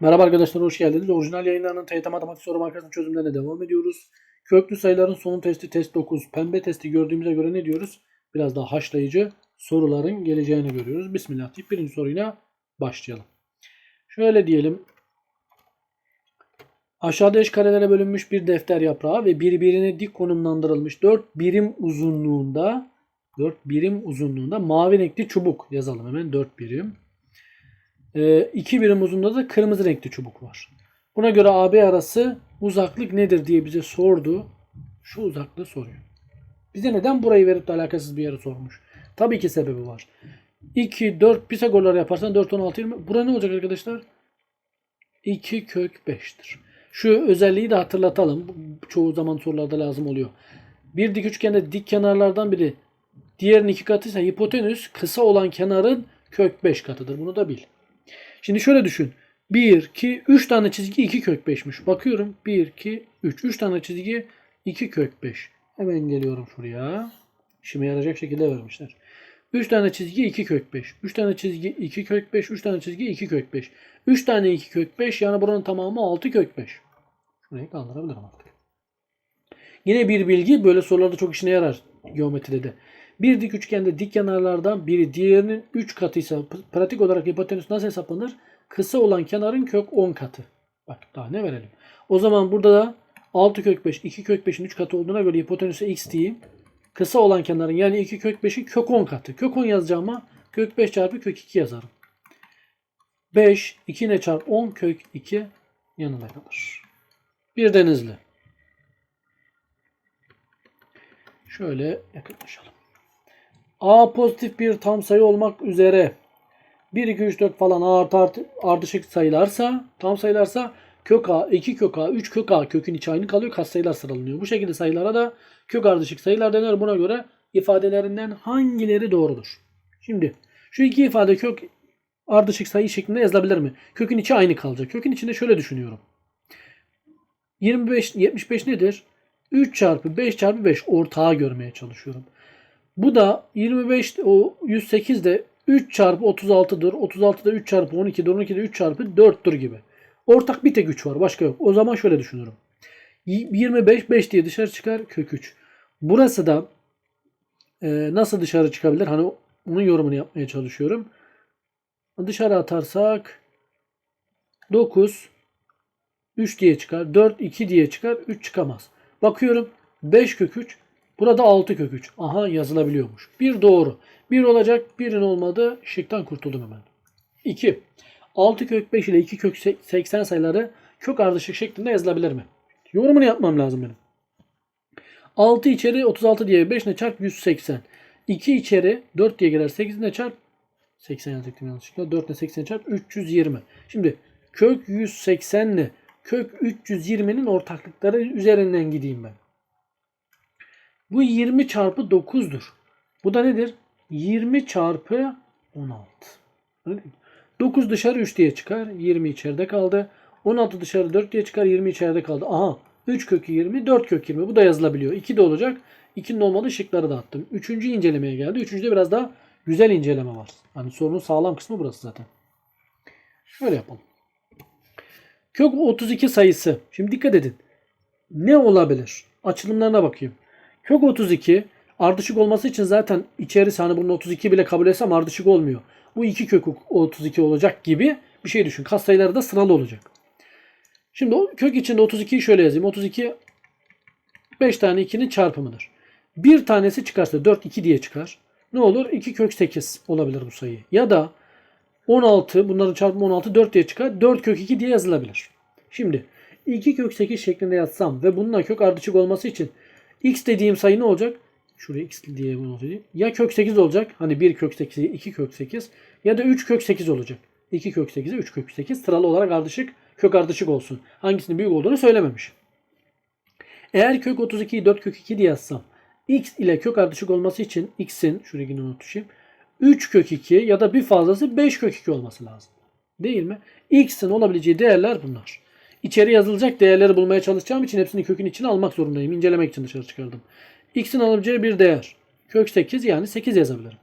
Merhaba arkadaşlar hoş geldiniz. Orijinal yayınlarının TYT Matematik Soru Bankası'nın çözümlerine devam ediyoruz. Köklü sayıların son testi test 9. Pembe testi gördüğümüze göre ne diyoruz? Biraz daha haşlayıcı soruların geleceğini görüyoruz. Bismillah deyip birinci soruyla başlayalım. Şöyle diyelim. Aşağıda eş karelere bölünmüş bir defter yaprağı ve birbirine dik konumlandırılmış 4 birim uzunluğunda 4 birim uzunluğunda mavi renkli çubuk yazalım hemen 4 birim. 2 birim uzunluğunda da kırmızı renkli çubuk var. Buna göre AB arası uzaklık nedir diye bize sordu. Şu uzaklığı soruyor. Bize neden burayı verip de alakasız bir yere sormuş? Tabii ki sebebi var. 2, 4 Pisagorlar yaparsan 4, 16, 20. Bura ne olacak arkadaşlar? 2 kök 5'tir. Şu özelliği de hatırlatalım. Çoğu zaman sorularda lazım oluyor. Bir dik üçgende dik kenarlardan biri diğerinin iki katıysa hipotenüs kısa olan kenarın kök 5 katıdır. Bunu da bil. Şimdi şöyle düşün. 1, 2, 3 tane çizgi 2 kök 5'miş. Bakıyorum 1, 2, 3. 3 tane çizgi 2 kök 5. Hemen geliyorum şuraya. İşime yarayacak şekilde vermişler. 3 tane çizgi 2 kök 5. 3 tane çizgi 2 kök 5. 3 tane çizgi 2 kök 5. 3 tane 2 kök 5 yani buranın tamamı 6 kök 5. Şurayı kaldırabilirim artık. Yine bir bilgi böyle sorularda çok işine yarar geometride de. Bir dik üçgende dik kenarlardan biri diğerinin 3 katıysa pratik olarak hipotenüs nasıl hesaplanır? Kısa olan kenarın kök 10 katı. Bak daha ne verelim. O zaman burada da 6 kök 5, 2 kök 5'in 3 katı olduğuna göre hipotenüse x diyeyim. Kısa olan kenarın yani 2 kök 5'in kök 10 katı. Kök 10 yazacağıma kök 5 çarpı kök 2 yazarım. 5, 2 ne çarp 10 kök 2 yanına kalır. Bir denizli. Şöyle yakınlaşalım. A pozitif bir tam sayı olmak üzere 1, 2, 3, 4 falan A artı artı ardışık sayılarsa tam sayılarsa kök A, 2 kök A, 3 kök A kökün içi aynı kalıyor. Katsayılar sıralanıyor. Bu şekilde sayılara da kök ardışık sayılar denir. Buna göre ifadelerinden hangileri doğrudur? Şimdi şu iki ifade kök ardışık sayı şeklinde yazılabilir mi? Kökün içi aynı kalacak. Kökün içinde şöyle düşünüyorum. 25 75 nedir? 3 çarpı 5 çarpı 5 ortağı görmeye çalışıyorum. Bu da 25 o 108 de 3 çarpı 36'dır. 36 da 3 çarpı 12'dir. 12 de 3 çarpı 4'tür gibi. Ortak bir tek 3 var. Başka yok. O zaman şöyle düşünürüm. 25 5 diye dışarı çıkar kök 3. Burası da e, nasıl dışarı çıkabilir? Hani onun yorumunu yapmaya çalışıyorum. Dışarı atarsak 9 3 diye çıkar. 4 2 diye çıkar. 3 çıkamaz. Bakıyorum 5 kök 3 Burada 6 kök 3. Aha yazılabiliyormuş. Bir doğru. Bir olacak. Birin olmadı. Şıktan kurtuldum hemen. 2. 6 kök 5 ile 2 kök 80 sayıları kök ardışık şeklinde yazılabilir mi? Yorumunu yapmam lazım benim. 6 içeri 36 diye 5 ne çarp 180. 2 içeri 4 diye girer 8 ne çarp 80 yazacaktım yanlışlıkla. 4 ile 80 çarp 320. Şimdi kök 180 ile kök 320'nin ortaklıkları üzerinden gideyim ben. Bu 20 çarpı 9'dur. Bu da nedir? 20 çarpı 16. 9 dışarı 3 diye çıkar. 20 içeride kaldı. 16 dışarı 4 diye çıkar. 20 içeride kaldı. Aha 3 kökü 20, 4 kök 20. Bu da yazılabiliyor. 2 de olacak. 2'nin olmadığı şıkları da attım. Üçüncü incelemeye geldi. Üçüncüde biraz daha güzel inceleme var. Hani sorunun sağlam kısmı burası zaten. Şöyle yapalım. Kök 32 sayısı. Şimdi dikkat edin. Ne olabilir? Açılımlarına bakayım. Kök 32 ardışık olması için zaten içerisi hani bunun 32 bile kabul etsem ardışık olmuyor. Bu 2 kök 32 olacak gibi bir şey düşün. Katsayıları da sıralı olacak. Şimdi o kök içinde 32'yi şöyle yazayım. 32 5 tane 2'nin çarpımıdır. Bir tanesi çıkarsa 4 2 diye çıkar. Ne olur? 2 kök 8 olabilir bu sayı. Ya da 16 bunların çarpımı 16 4 diye çıkar. 4 kök 2 diye yazılabilir. Şimdi 2 kök 8 şeklinde yazsam ve bununla kök ardışık olması için x dediğim sayı ne olacak? Şuraya x diye bunu söyleyeyim. Ya kök 8 olacak. Hani 1 kök 8, 2 kök 8 ya da 3 kök 8 olacak. 2 kök 8'e 3 kök 8 sıralı olarak ardışık kök ardışık olsun. Hangisinin büyük olduğunu söylememiş. Eğer kök 32'yi 4 kök 2 diye yazsam x ile kök ardışık olması için x'in şuraya yine unutuşayım. 3 kök 2 ya da bir fazlası 5 kök 2 olması lazım. Değil mi? x'in olabileceği değerler bunlar. İçeri yazılacak değerleri bulmaya çalışacağım için hepsini kökün içine almak zorundayım. İncelemek için dışarı çıkardım. X'in alabileceği bir değer. Kök 8 yani 8 yazabilirim.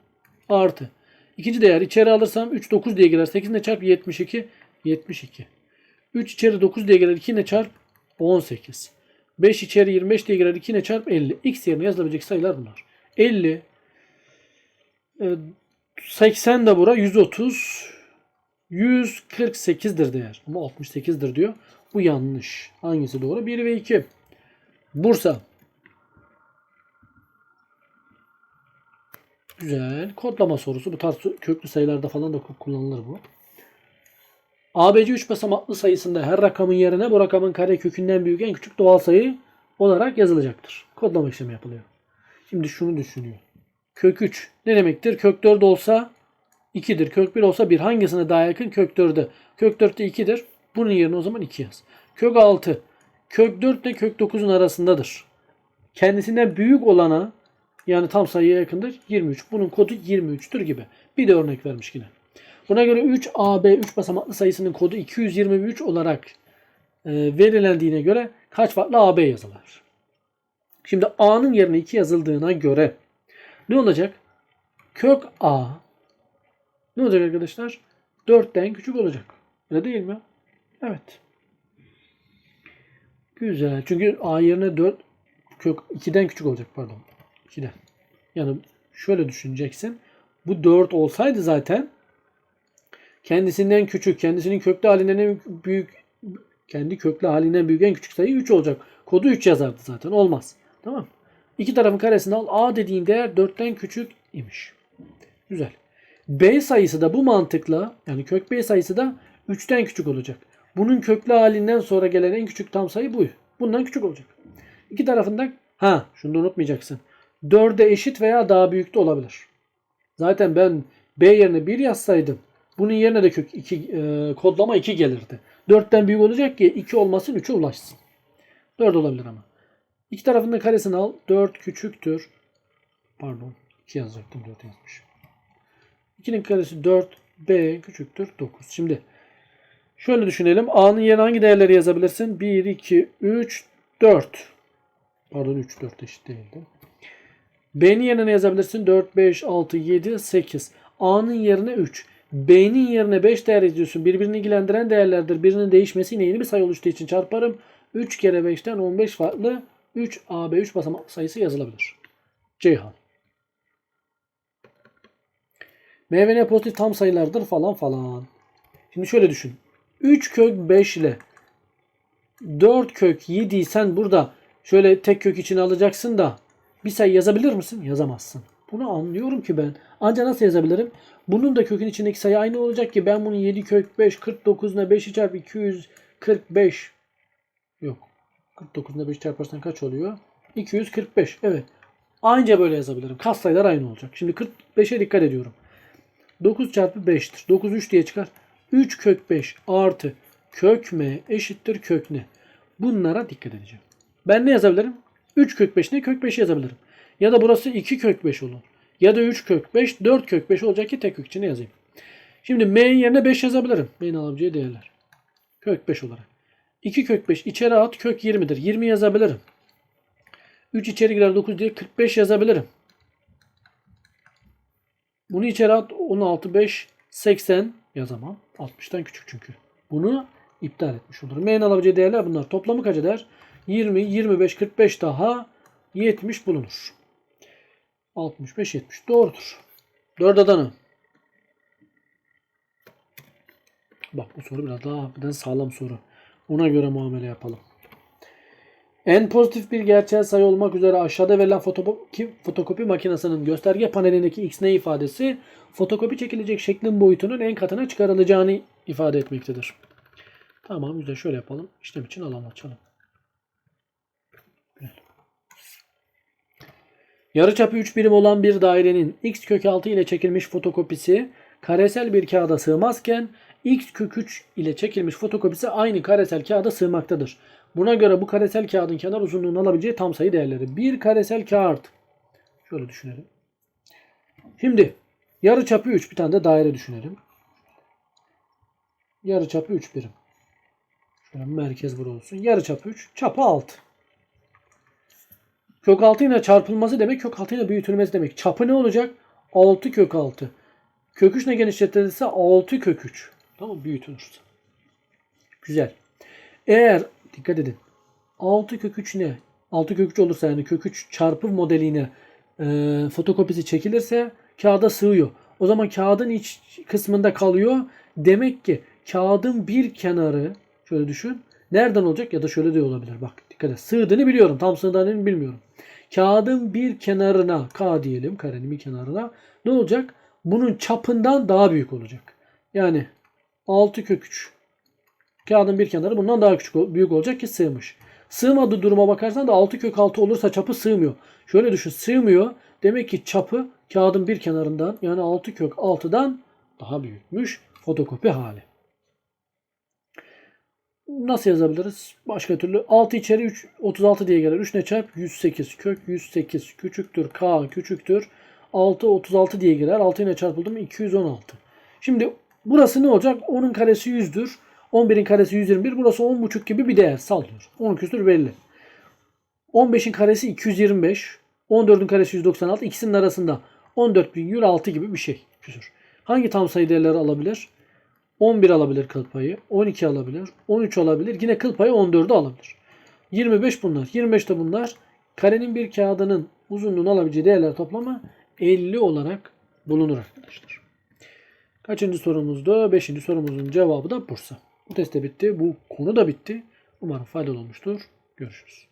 Artı. İkinci değer içeri alırsam 3 9 diye girer. 8 ne çarp 72? 72. 3 içeri 9 diye gelir 2 ne çarp? 18. 5 içeri 25 diye girer 2 ne çarp? 50. X yerine yazılabilecek sayılar bunlar. 50 e, 80 de bura 130 148'dir değer. Ama 68'dir diyor. Bu yanlış. Hangisi doğru? 1 ve 2. Bursa. Güzel. Kodlama sorusu. Bu tarz köklü sayılarda falan da kullanılır bu. ABC 3 basamaklı sayısında her rakamın yerine bu rakamın kare kökünden büyük en küçük doğal sayı olarak yazılacaktır. Kodlama işlemi yapılıyor. Şimdi şunu düşünüyor. Kök 3 ne demektir? Kök 4 olsa 2'dir. Kök 1 olsa 1. Hangisine daha yakın? Kök 4'e. Kök 4 de 2'dir. Bunun yerine o zaman 2 yaz. Kök 6. Kök 4 ile kök 9'un arasındadır. Kendisinden büyük olana yani tam sayıya yakındır 23. Bunun kodu 23'tür gibi. Bir de örnek vermiş yine. Buna göre 3AB 3 basamaklı sayısının kodu 223 olarak e, verilendiğine göre kaç farklı AB yazılır? Şimdi A'nın yerine 2 yazıldığına göre ne olacak? Kök A ne olacak arkadaşlar? 4'ten küçük olacak. Öyle değil mi? Evet. Güzel. Çünkü A yerine 4 kök 2'den küçük olacak pardon. 2'den. Yani şöyle düşüneceksin. Bu 4 olsaydı zaten kendisinden küçük, kendisinin köklü halinden en büyük kendi köklü halinden büyük en küçük sayı 3 olacak. Kodu 3 yazardı zaten. Olmaz. Tamam. İki tarafın karesini al. A dediğin değer 4'ten küçük imiş. Güzel. B sayısı da bu mantıkla yani kök B sayısı da 3'ten küçük olacak. Bunun köklü halinden sonra gelen en küçük tam sayı bu. Bundan küçük olacak. İki tarafında ha şunu unutmayacaksın. 4'e eşit veya daha büyük de olabilir. Zaten ben B yerine 1 yazsaydım bunun yerine de kök 2 e, kodlama 2 gelirdi. 4'ten büyük olacak ki 2 olmasın 3'e ulaşsın. 4 olabilir ama. İki tarafında karesini al. 4 küçüktür. Pardon. 2 yazacaktım 4 yazmışım. 2'nin karesi 4. B küçüktür 9. Şimdi şöyle düşünelim. A'nın yerine hangi değerleri yazabilirsin? 1, 2, 3, 4. Pardon 3, 4 eşit değildi. B'nin yerine ne yazabilirsin? 4, 5, 6, 7, 8. A'nın yerine 3. B'nin yerine 5 değer yazıyorsun. Birbirini ilgilendiren değerlerdir. Birinin değişmesi yine yeni bir sayı oluştuğu için çarparım. 3 kere 5'ten 15 farklı 3 AB 3 basamak sayısı yazılabilir. Ceyhan. M ve N pozitif tam sayılardır falan falan. Şimdi şöyle düşün. 3 kök 5 ile 4 kök 7'yi sen burada şöyle tek kök içine alacaksın da bir sayı yazabilir misin? Yazamazsın. Bunu anlıyorum ki ben. Ancak nasıl yazabilirim? Bunun da kökün içindeki sayı aynı olacak ki ben bunu 7 kök 5 49'una 5'i çarpı 245 yok. 49'una 5 çarparsan kaç oluyor? 245. Evet. Anca böyle yazabilirim. Kas sayılar aynı olacak. Şimdi 45'e dikkat ediyorum. 9 çarpı 5'tir. 9 3 diye çıkar. 3 kök 5 artı kök m eşittir kök ne? Bunlara dikkat edeceğim. Ben ne yazabilirim? 3 kök 5 ne? Kök 5 yazabilirim. Ya da burası 2 kök 5 olur. Ya da 3 kök 5, 4 kök 5 olacak ki tek kök içine yazayım. Şimdi m'nin yerine 5 yazabilirim. M'nin alabileceği değerler. Kök 5 olarak. 2 kök 5 içeri at kök 20'dir. 20 yazabilirim. 3 içeri girer 9 diye 45 yazabilirim. Bunu içeri at 16 5 80 yazamam. 60'tan küçük çünkü. Bunu iptal etmiş olurum. M'nin alabileceği değerler bunlar. Toplamı kaç eder? 20, 25, 45 daha 70 bulunur. 65, 70. Doğrudur. 4 Adana. Bak bu soru biraz daha hafiften sağlam soru. Ona göre muamele yapalım. En pozitif bir gerçel sayı olmak üzere aşağıda verilen fotokopi, fotokopi makinesinin gösterge panelindeki x ne ifadesi fotokopi çekilecek şeklin boyutunun en katına çıkarılacağını ifade etmektedir. Tamam güzel şöyle yapalım. İşlem için alan açalım. Yarıçapı 3 birim olan bir dairenin x kök 6 ile çekilmiş fotokopisi karesel bir kağıda sığmazken x kök 3 ile çekilmiş fotokopisi aynı karesel kağıda sığmaktadır. Buna göre bu karesel kağıdın kenar uzunluğunu alabileceği tam sayı değerleri. Bir karesel kağıt. Şöyle düşünelim. Şimdi yarıçapı 3 bir tane de daire düşünelim. Yarıçapı 3 birim. Şöyle merkez bura olsun. Yarıçapı 3, çapı 6. Kök 6 ile çarpılması demek kök 6 ile büyütülmesi demek. Çapı ne olacak? 6 kök 6. Kök 3 ne genişletilirse 6 kök 3. Tamam büyütülürse. Güzel. Eğer dikkat edin 6 kök 3 ne? 6 kök 3 olursa yani kök 3 çarpı modeline e, fotokopisi çekilirse kağıda sığıyor. O zaman kağıdın iç kısmında kalıyor. Demek ki kağıdın bir kenarı şöyle düşün. Nereden olacak ya da şöyle de olabilir. Bak dikkat et. Sığdığını biliyorum. Tam sığdığını bilmiyorum. Kağıdın bir kenarına K diyelim. Karenin bir kenarına. Ne olacak? Bunun çapından daha büyük olacak. Yani 6 kök 3. Kağıdın bir kenarı bundan daha küçük büyük olacak ki sığmış. Sığmadığı duruma bakarsan da 6 kök 6 olursa çapı sığmıyor. Şöyle düşün sığmıyor. Demek ki çapı kağıdın bir kenarından yani 6 kök 6'dan daha büyükmüş fotokopi hali. Nasıl yazabiliriz? Başka türlü 6 içeri 3 36 diye gelir. 3 ne çarp? 108. Kök 108 küçüktür k küçüktür. 6 36 diye gelir. 6 ile çarpıldı mı 216. Şimdi burası ne olacak? 10'un karesi 100'dür. 11'in karesi 121. Burası 10,5 gibi bir değer sallıyor. 10 küsür belli. 15'in karesi 225. 14'ün karesi 196. İkisinin arasında 14.106 gibi bir şey küsür. Hangi tam sayı değerleri alabilir? 11 alabilir kıl payı. 12 alabilir. 13 alabilir. Yine kıl payı 14'ü alabilir. 25 bunlar. 25 de bunlar. Karenin bir kağıdının uzunluğunu alabileceği değerler toplamı 50 olarak bulunur arkadaşlar. Kaçıncı sorumuzda? Beşinci sorumuzun cevabı da Bursa. Bu test de bitti. Bu konu da bitti. Umarım faydalı olmuştur. Görüşürüz.